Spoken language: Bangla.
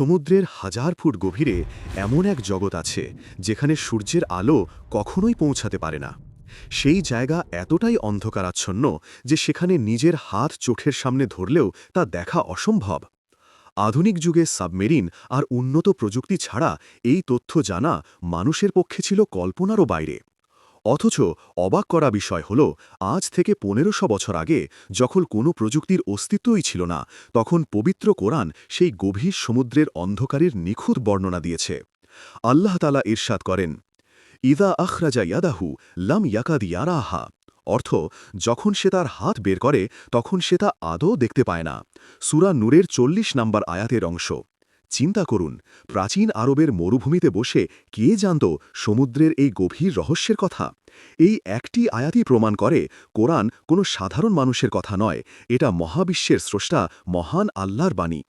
সমুদ্রের হাজার ফুট গভীরে এমন এক জগৎ আছে, যেখানে সূর্যের আলো কখনোই পৌঁছাতে পারে না। সেই জায়গা এতটাই অন্ধকারাচ্ছন্ন যে সেখানে নিজের হাত চোখের সামনে ধরলেও তা দেখা অসম্ভব। আধুনিক যুগে সাবমেরিন আর উন্নত প্রযুক্তি ছাড়া এই তথ্য জানা মানুষের পক্ষে ছিল কল্পনারও বাইরে। অথচ অবাক করা বিষয় হল, আজ থেকে পনেরোশো বছর আগে যখন কোনো প্রযুক্তির অস্তিত্বই ছিল না, তখন পবিত্র কোরআন সেই গভীর সমুদ্রের অন্ধকারের নিখুঁত বর্ণনা দিয়েছে। আল্লাহ তালা ইরশাদ করেন, ইদা আখরাজা ইয়াদাহু লাম ইয়াকাদ ইয়ারাহা অর্থ, যখন সে তার হাত বের করে, তখন সে তা আদৌ দেখতে পায় না। সুরা নূরের চল্লিশ নাম্বার আয়াতের অংশ। চিন্তা করুন, প্রাচীন আরবের মরুভূমিতে বসে কে জানত সমুদ্রের এই গভীর রহস্যের কথা? এই একটি আয়াতি প্রমাণ করে কোরআন কোনো সাধারণ মানুষের কথা নয়, এটা মহাবিশ্বের স্রষ্টা মহান আল্লাহর বাণী।